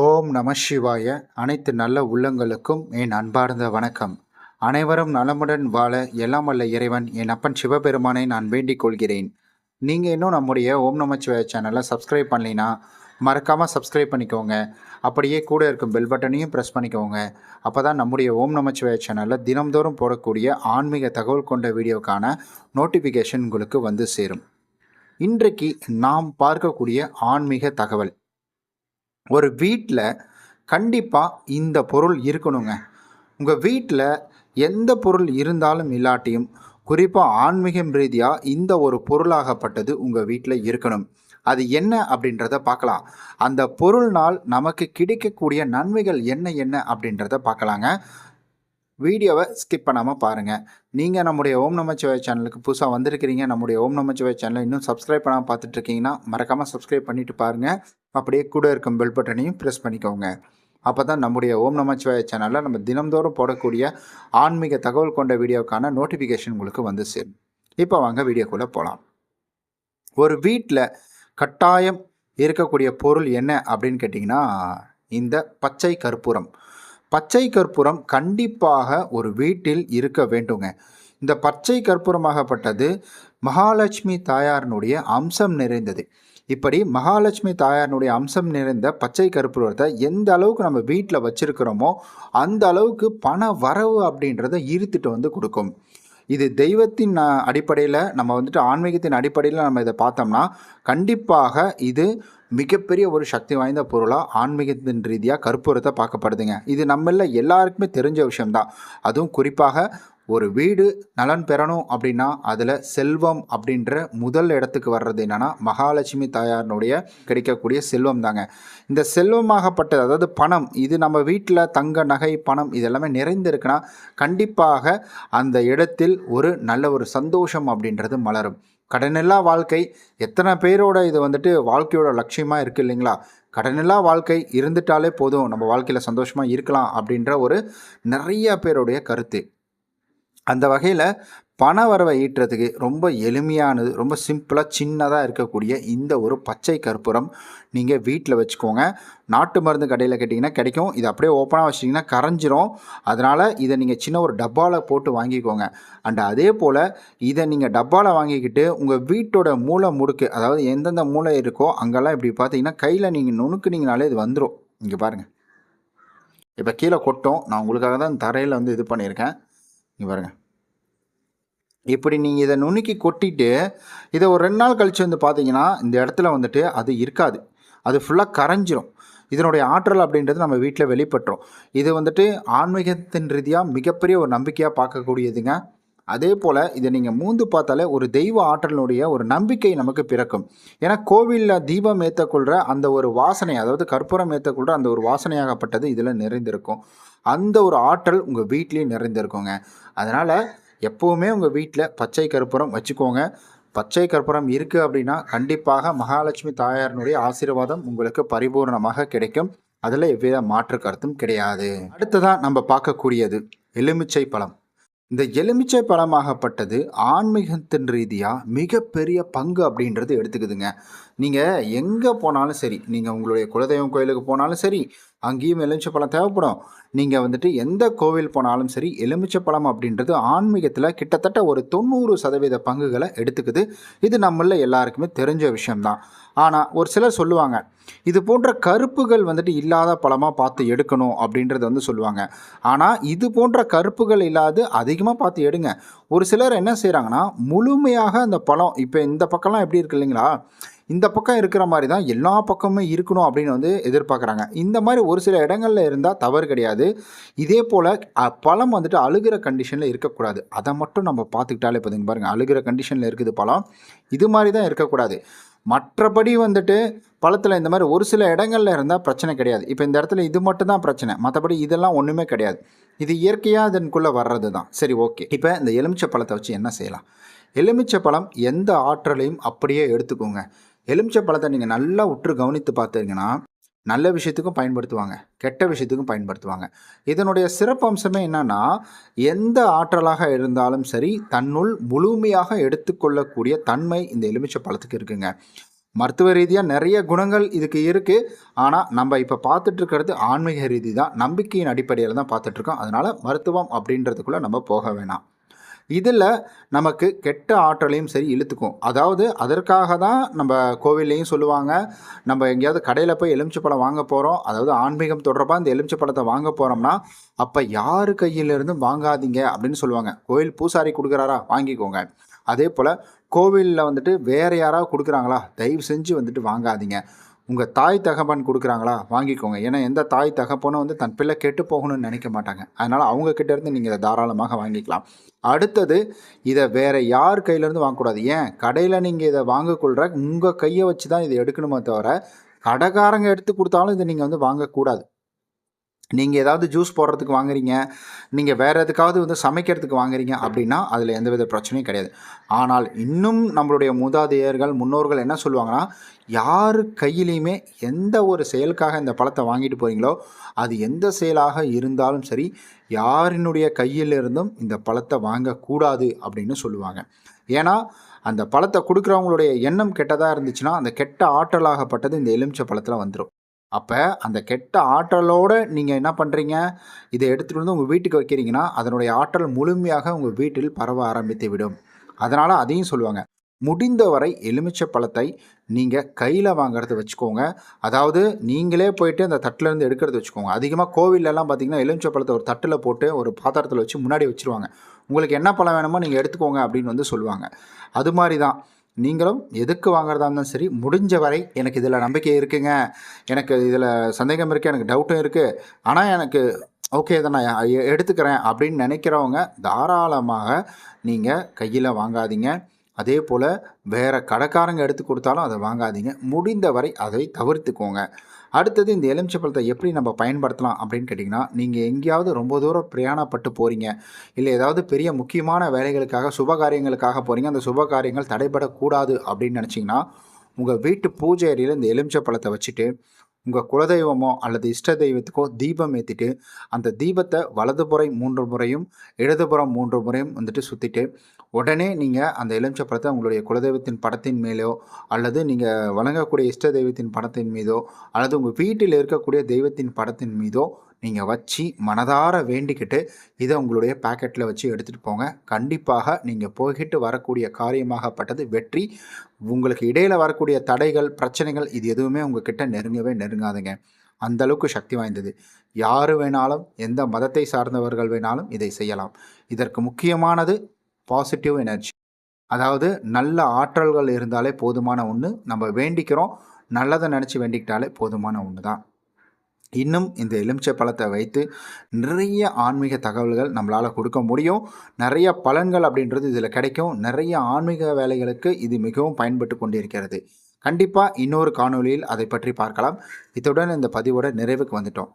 ஓம் நம சிவாய. அனைத்து நல்ல உள்ளங்களுக்கும் என் அன்பார்ந்த வணக்கம். அனைவரும் நலமுடன் வாழ எல்லாம் வல்ல இறைவன் என் அப்பன் சிவபெருமானை நான் வேண்டிக் கொள்கிறேன். நீங்கள் இன்னும் நம்முடைய ஓம் நமச்சிவாய சேனலை சப்ஸ்கிரைப் பண்ணலைன்னா மறக்காமல் சப்ஸ்கிரைப் பண்ணிக்கோங்க. அப்படியே கூட இருக்கும் பெல் பட்டனையும் ப்ரெஸ் பண்ணிக்கோங்க. அப்போ தான் நம்முடைய ஓம் நமச்சிவாய சேனலில் தினம்தோறும் போடக்கூடிய ஆன்மீக தகவல் கொண்ட வீடியோக்கான நோட்டிஃபிகேஷன் உங்களுக்கு வந்து சேரும். இன்றைக்கு நாம் பார்க்கக்கூடிய ஆன்மீக தகவல். ஒரு வீட்டில் கண்டிப்பாக இந்த பொருள் இருக்கணுங்க. உங்கள் வீட்டில் எந்த பொருள் இருந்தாலும் இல்லாட்டியும் குறிப்பாக ஆன்மீகம் ரீதியாக இந்த ஒரு பொருளாகப்பட்டது உங்கள் வீட்டில் இருக்கணும். அது என்ன அப்படின்றத பார்க்கலாம் அந்த பொருள்னால் நமக்கு கிடைக்கக்கூடிய நன்மைகள் என்ன என்ன அப்படின்றத பார்க்கலாங்க வீடியோவை ஸ்கிப் பண்ணாமல் பாருங்கள் நீங்கள் நம்முடைய ஓம் நமச்சிவாய் சேனலுக்கு புதுசாக வந்திருக்கிறீங்க நம்முடைய ஓம் நமச்சிவாய் சேனலை இன்னும் சப்ஸ்கிரைப் பண்ணாமல் பார்த்துட்ருக்கீங்கன்னா மறக்காமல் சப்ஸ்கிரைப் பண்ணிட்டு பாருங்கள் அப்படியே கூட இருக்கும் பெல் பட்டனையும் ப்ரெஸ் பண்ணிக்கோங்க. அப்போ தான் நம்முடைய ஓம் நமச்சிவாய சேனலில் நம்ம தினம்தோறும் போடக்கூடிய ஆன்மீக தகவல் கொண்ட வீடியோக்கான நோட்டிஃபிகேஷன் உங்களுக்கு வந்து சேரும். இப்போ வாங்க வீடியோக்குள்ளே போகலாம் ஒரு வீட்டில் கட்டாயம் இருக்கக்கூடிய பொருள் என்ன அப்படின்னு கேட்டிங்கன்னா இந்த பச்சை கற்பூரம். பச்சை கற்பூரம் கண்டிப்பாக ஒரு வீட்டில் இருக்க வேண்டுங்க. இந்த பச்சை கற்பூரமாகப்பட்டது மகாலட்சுமி தாயாரினுடைய அம்சம் நிறைந்தது. இப்படி மகாலட்சுமி தாயாரினுடைய அம்சம் நிறைந்த பச்சை கற்பூரத்தை எந்த அளவுக்கு நம்ம வீட்டில் வச்சுருக்கிறோமோ அந்த அளவுக்கு பண வரவு அப்படின்றத ஈர்த்துட்டு வந்து கொடுக்கும். இது தெய்வத்தின் அடிப்படையில் நம்ம வந்துட்டு ஆன்மீகத்தின் அடிப்படையில் நம்ம இதை பார்த்தோம்னா கண்டிப்பாக இது மிகப்பெரிய ஒரு சக்தி வாய்ந்த பொருளாக ஆன்மீகத்தின் ரீதியாக கற்பூரத்தை பார்க்கப்படுதுங்க. இது நம்மள எல்லாருக்குமே தெரிஞ்ச விஷயம்தான். அதுவும் குறிப்பாக ஒரு வீடு நலன் பெறணும் அப்படின்னா அதில் செல்வம் அப்படின்ற முதல் இடத்துக்கு வர்றது என்னென்னா மகாலட்சுமி தாயாரினுடைய கிடைக்கக்கூடிய செல்வம் தாங்க இந்த செல்வமாகப்பட்டது அதாவது பணம் இது நம்ம வீட்டில் தங்க நகை பணம் இதெல்லாமே நிறைந்திருக்குன்னா கண்டிப்பாக அந்த இடத்தில் ஒரு நல்ல ஒரு சந்தோஷம் அப்படின்றது மலரும். கடனில்லா வாழ்க்கை எத்தனை பேரோட இது வந்துட்டு வாழ்க்கையோட லட்சியமாக இருக்குது இல்லைங்களா? கடனில்லா வாழ்க்கை இருந்துட்டாலே போதும் நம்ம வாழ்க்கையில் சந்தோஷமாக இருக்கலாம் அப்படின்ற ஒரு நிறைய பேருடைய கருத்து. அந்த வகையில் பண வரவை ஈட்டுறதுக்கு ரொம்ப எளிமையானது ரொம்ப சிம்பிளாக சின்னதாக இருக்கக்கூடிய இந்த ஒரு பச்சை கற்பூரம் நீங்கள் வீட்டில் வச்சுக்கோங்க. நாட்டு மருந்து கடையில் கேட்டிங்கன்னா கிடைக்கும். இது அப்படியே ஓப்பனாக வச்சிட்டிங்கன்னா கரைஞ்சிரும். அதனால் இதை நீங்கள் சின்ன ஒரு டப்பாவில் போட்டு வாங்கிக்கோங்க. அண்ட் அதே போல் இதை நீங்கள் டப்பாவில் வாங்கிக்கிட்டு உங்கள் வீட்டோட மூளை முடுக்கு அதாவது எந்தெந்த மூளை இருக்கோ அங்கெல்லாம் இப்படி பார்த்தீங்கன்னா கையில் நீங்கள் நுணுக்குனீங்கனாலே இது வந்துடும் இங்கே பாருங்கள் இப்போ கீழே கொட்டும். நான் உங்களுக்காக தான் தரையில் வந்து இது பண்ணியிருக்கேன். இங்கே பாருங்கள் இப்படி நீங்கள் இதை நுணுக்கி கொட்டிட்டு இதை ஒரு ரெண்டு நாள் கழித்து வந்து பார்த்தீங்கன்னா இந்த இடத்துல வந்துட்டு அது இருக்காது. அது ஃபுல்லாக கரைஞ்சிரும். இதனுடைய ஆற்றல் அப்படின்றது நம்ம வீட்டில் வெளிப்பட்டுரும். இது வந்துட்டு ஆன்மீகத்தின் ரீதியாக மிகப்பெரிய ஒரு நம்பிக்கையாக பார்க்கக்கூடியதுங்க. அதே போல் இதை நீங்கள் மூந்து பார்த்தாலே ஒரு தெய்வ ஆற்றலினுடைய ஒரு நம்பிக்கை நமக்கு பிறக்கும். ஏன்னா கோவிலில் தீபம் ஏற்றக்கொள்கிற அந்த ஒரு வாசனை அதாவது கற்பூரம் ஏற்றக்கொள்கிற அந்த ஒரு வாசனையாகப்பட்டது இதில் நிறைந்திருக்கும். அந்த ஒரு ஆற்றல் உங்கள் வீட்லேயும் நிறைந்திருக்குங்க. அதனால் எப்போவுமே உங்கள் வீட்டில் பச்சை கற்பூரம் வச்சுக்கோங்க. பச்சை கற்பூரம் இருக்குது அப்படின்னா கண்டிப்பாக மகாலட்சுமி தாயாரினுடைய ஆசீர்வாதம் உங்களுக்கு பரிபூர்ணமாக கிடைக்கும். அதில் எவ்வித மாற்று கருத்தும் கிடையாது. அடுத்ததாக நம்ம பார்க்கக்கூடியது எலுமிச்சை பழம். இந்த எலுமிச்சை பழமாகப்பட்டது ஆன்மீகத்தின் ரீதியாக மிகப்பெரிய பங்கு அப்படின்றது எடுத்துக்குதுங்க. நீங்கள் எங்கே போனாலும் சரி நீங்கள் உங்களுடைய குலதெய்வம் கோயிலுக்கு போனாலும் சரி அங்கேயும் எலுமிச்சை பழம் தேவைப்படும். நீங்கள் வந்துட்டு எந்த கோவில் போனாலும் சரி எலுமிச்சை பழம் அப்படின்றது ஆன்மீகத்தில் கிட்டத்தட்ட ஒரு தொண்ணூறு சதவீத பங்குகளை எடுத்துக்குது. இது நம்மள எல்லாருக்குமே தெரிஞ்ச விஷயம்தான். ஆனால் ஒரு சிலர் சொல்லுவாங்க இது போன்ற கருப்புகள் வந்துட்டு இல்லாத பழமாக பார்த்து எடுக்கணும் அப்படின்றத வந்து சொல்லுவாங்க. ஆனால் இது போன்ற கருப்புகள் இல்லாது அதிகமாக பார்த்து எடுங்க. ஒரு சிலர் என்ன செய்கிறாங்கன்னா முழுமையாக அந்த பழம் இப்போ இந்த பக்கம்லாம் எப்படி இருக்கு இல்லைங்களா? இந்த பக்கம் இருக்கிற மாதிரி தான் எல்லா பக்கமும் இருக்கணும் அப்படின்னு வந்து எதிர்பார்க்குறாங்க. இந்த மாதிரி ஒரு சில இடங்களில் இருந்தால் தவறு கிடையாது. இதே போல் பழம் வந்துட்டு அழுகிற கண்டிஷனில் இருக்கக்கூடாது. அதை மட்டும் நம்ம பார்த்துக்கிட்டாலே போதுங்க பாருங்கள் அழுகிற கண்டிஷனில் இருக்குது பழம். இது மாதிரி தான் இருக்கக்கூடாது. மற்றபடி வந்துட்டு பழத்தில் இந்த மாதிரி ஒரு சில இடங்களில் இருந்தால் பிரச்சனை கிடையாது. இப்போ இந்த இடத்துல இது மட்டும் தான் பிரச்சனை. மற்றபடி இதெல்லாம் ஒன்றுமே கிடையாது. இது இயற்கையாக அதனுக்குள்ளே வர்றது தான். சரி ஓகே. இப்போ இந்த எலுமிச்சை பழத்தை வச்சு என்ன செய்யலாம்? எலுமிச்சை பழம் எந்த ஆற்றலையும் அப்படியே எடுத்துக்கோங்க. எலுமிச்சை பழத்தை நீங்கள் நல்லா உற்று கவனித்து பார்த்தீங்கன்னா நல்ல விஷயத்துக்கும் பயன்படுத்துவாங்க கெட்ட விஷயத்துக்கும் பயன்படுத்துவாங்க. இதனுடைய சிறப்பு அம்சமே என்னன்னா எந்த ஆற்றலாக இருந்தாலும் சரி தன்னுள் முழுமையாக எடுத்துக்கொள்ளக்கூடிய தன்மை இந்த எலுமிச்சை பழத்துக்கு இருக்குங்க. மருத்துவ ரீதியாக நிறைய குணங்கள் இதுக்கு இருக்குது ஆனால் நம்ம இப்போ பார்த்துட்டு இருக்கிறது ஆன்மீக ரீதி தான் நம்பிக்கையின் அடிப்படையில் தான் பார்த்துட்ருக்கோம் அதனால் மருத்துவம் அப்படின்றதுக்குள்ளே நம்ம போக வேணாம். இதில் நமக்கு கெட்ட ஆற்றலையும் சரி இழுத்துக்கும். அதாவது அதற்காக தான் நம்ம கோவில்லையும் சொல்லுவாங்க நம்ம எங்கேயாவது கடையில் போய் எலுமிச்சப்பழம் வாங்க போகிறோம் அதாவது ஆன்மீகம் தொடர்பாக இந்த எலுமிச்சப்பழத்தை வாங்க போகிறோம்னா அப்போ யார் கையிலிருந்தும் வாங்காதீங்க அப்படின்னு சொல்லுவாங்க. கோவில் பூசாரி கொடுக்குறாரா? வாங்கிக்கோங்க. அதே போல் கோவிலில் வந்துட்டு வேறு யாராவது கொடுக்குறாங்களா? தயவு செஞ்சு வந்துட்டு வாங்காதீங்க. உங்கள் தாய் தகப்பன் கொடுக்குறாங்களா? வாங்கிக்கோங்க. ஏன்னா எந்த தாய் தகப்பனும் வந்து தன் பிள்ளை கெட்டு போகணும்னு நினைக்க மாட்டாங்க. அதனால் அவங்க கிட்டேருந்து நீங்கள் இதை தாராளமாக வாங்கிக்கலாம். அடுத்தது இதை வேறு யார் கையிலேருந்து வாங்கக்கூடாது? ஏன்? கடையில் நீங்கள் இதை வாங்கக்கொள்கிற உங்கள் கையை வச்சு தான் இதை எடுக்கணுமே தவிர கடைக்காரங்க எடுத்து கொடுத்தாலும் இதை நீங்கள் வந்து வாங்கக்கூடாது. நீங்கள் ஏதாவது ஜூஸ் போடுறதுக்கு வாங்குறீங்க நீங்கள் வேறு எதுக்காவது வந்து சமைக்கிறதுக்கு வாங்குறீங்க அப்படின்னா அதில் எந்தவித பிரச்சனையும் கிடையாது. ஆனால் இன்னும் நம்மளுடைய மூதாதையர்கள் முன்னோர்கள் என்ன சொல்லுவாங்கன்னா யார் கையிலையுமே எந்த ஒரு செயலுக்காக இந்த பழத்தை வாங்கிட்டு போகிறீங்களோ அது எந்த செயலாக இருந்தாலும் சரி யாரினுடைய கையிலிருந்தும் இந்த பழத்தை வாங்கக்கூடாது அப்படின்னு சொல்லுவாங்க. ஏன்னா அந்த பழத்தை கொடுக்குறவங்களுடைய எண்ணம் கெட்டதாக இருந்துச்சுன்னா அந்த கெட்ட ஆற்றலாகப்பட்டது இந்த எலுமிச்சை பழத்தில் வந்துடும் அப்போ அந்த கெட்ட ஆற்றலோடு நீங்கள் என்ன பண்ணுறீங்க இதை எடுத்துகிட்டு வந்து உங்கள் வீட்டுக்கு வைக்கிறீங்கன்னா அதனுடைய ஆற்றல் முழுமையாக உங்கள் வீட்டில் பரவ ஆரம்பித்து விடும். அதனால் அதையும் சொல்லுவாங்க. முடிந்தவரை எலுமிச்சை பழத்தை நீங்கள் கையில் வாங்கிறத வச்சுக்கோங்க. அதாவது நீங்களே போயிட்டு அந்த தட்டிலேருந்து எடுக்கிறது வச்சுக்கோங்க. அதிகமாக கோவிலெலாம் பார்த்தீங்கன்னா எலுமிச்சை பழத்தை ஒரு தட்டில் போட்டு ஒரு பாத்திரத்தில் வச்சு முன்னாடி வச்சுருவாங்க. உங்களுக்கு என்ன பழம் வேணுமோ நீங்கள் எடுத்துக்கோங்க அப்படின்னு வந்து சொல்லுவாங்க. அது மாதிரி தான். நீங்களும் எதுக்கு வாங்குறதா இருந்தாலும் சரி முடிஞ்ச வரை எனக்கு இதில் நம்பிக்கை இருக்குங்க. எனக்கு இதில் சந்தேகம் இருக்குது எனக்கு டவுட்டும் இருக்குது ஆனால் எனக்கு ஓகே இதை நான் எ- எடுத்துக்கிறேன் அப்படின்னு நினைக்கிறவங்க தாராளமாக நீங்கள் கையில் வாங்காதீங்க. அதே போல் வேறு கடைக்காரங்க எடுத்து கொடுத்தாலும் அதை வாங்காதீங்க. முடிந்த வரை அதை தவிர்த்துக்கோங்க. அடுத்தது இந்த எலுமிச்சை பழத்தை எப்படி நம்ம பயன்படுத்தலாம் அப்படின்னு கேட்டிங்கன்னா நீங்கள் எங்கேயாவது ரொம்ப தூரம் பிரயாணப்பட்டு போகிறீங்க இல்லை ஏதாவது பெரிய முக்கியமான வேலைகளுக்காக சுப காரியங்களுக்காக போகிறீங்க அந்த சுப காரியங்கள் தடைபடக்கூடாது அப்படின்னு நினச்சிங்கன்னா உங்கள் வீட்டு பூஜை அறையில் இந்த எலுமிச்சை பழத்தை வச்சுட்டு உங்கள் குலதெய்வமோ அல்லது இஷ்ட தெய்வத்துக்கோ தீபம் ஏற்றிட்டு அந்த தீபத்தை வலதுபுறை மூன்று முறையும் இடதுபுறம் மூன்று முறையும் வந்துட்டு சுற்றிட்டு உடனே நீங்கள் அந்த எலுமிச்சை பழத்தை உங்களுடைய குலதெய்வத்தின் படத்தின் மேலோ அல்லது நீங்கள் வணங்கக்கூடிய இஷ்ட தெய்வத்தின் படத்தின் மீதோ அல்லது உங்கள் வீட்டில் இருக்கக்கூடிய தெய்வத்தின் படத்தின் மீதோ நீங்கள் வச்சு மனதார வேண்டிக்கிட்டு இதை உங்களுடைய பாக்கெட்டில் வச்சு எடுத்துகிட்டு போங்க. கண்டிப்பாக நீங்கள் போய்கிட்டு வரக்கூடிய காரியமாகப்பட்டது வெற்றி. உங்களுக்கு இடையில் வரக்கூடிய தடைகள் பிரச்சனைகள் இது எதுவுமே உங்ககிட்ட நெருங்கவே நெருங்காதுங்க. அந்த அளவுக்கு சக்தி வாய்ந்தது. யார் வேணாலும் எந்த மதத்தை சார்ந்தவர்கள் வேணாலும் இதை செய்யலாம். இதற்கு முக்கியமானது பாசிட்டிவ் எனர்ஜி அதாவது நல்ல ஆற்றல்கள் இருந்தாலே போதுமான ஒன்று நம்ம வேண்டிக்கிறோம். நல்லதை நினச்சி வேண்டிக்கிட்டாலே போதுமான ஒன்று தான் இன்னும் இந்த எலுமிச்சை பழத்தை வைத்து நிறைய ஆன்மீக தகவல்கள் நம்மளால் கொடுக்க முடியும். நிறைய பலன்கள் அப்படின்றது இதில் கிடைக்கும். நிறைய ஆன்மீக வேலைகளுக்கு இது மிகவும் பயன்பட்டு கொண்டிருக்கிறது. கண்டிப்பாக இன்னொரு காணொலியில் அதை பற்றி பார்க்கலாம். இத்துடன் இந்த பதிவோட நிறைவுக்கு வந்துட்டோம்.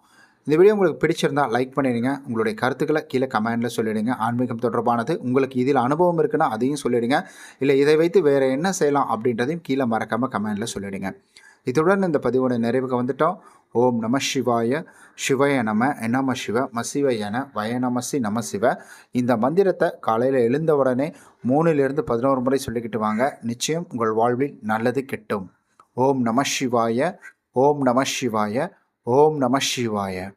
இந்த வீடியோ உங்களுக்கு பிடிச்சிருந்தால் லைக் பண்ணிடுங்க. உங்களுடைய கருத்துக்களை கீழே கமெண்டில் சொல்லிடுங்க. ஆன்மீகம் தொடர்பானது உங்களுக்கு இதில் அனுபவம் இருக்குன்னா அதையும் சொல்லிடுங்க. இல்லை இதை வைத்து வேறு என்ன செய்யலாம் அப்படின்றதையும் கீழே மறக்காமல் கமெண்டில் சொல்லிடுங்க. இத்துடன் இந்த பதிவோட நிறைவுக்கு வந்துட்டோம். ஓம் நம சிவாய சிவய நம நம சிவ மசிவயன வயநமசி நம சிவ. இந்த மந்திரத்தை காலையில் எழுந்தவுடனே மூணுலேருந்து பதினோரு முறை சொல்லிக்கிட்டு வாங்க. நிச்சயம் உங்கள் வாழ்வில் நல்லது கெட்டும். ஓம் நம சிவாய ஓம் நம சிவாய ஓம் நம சிவாய.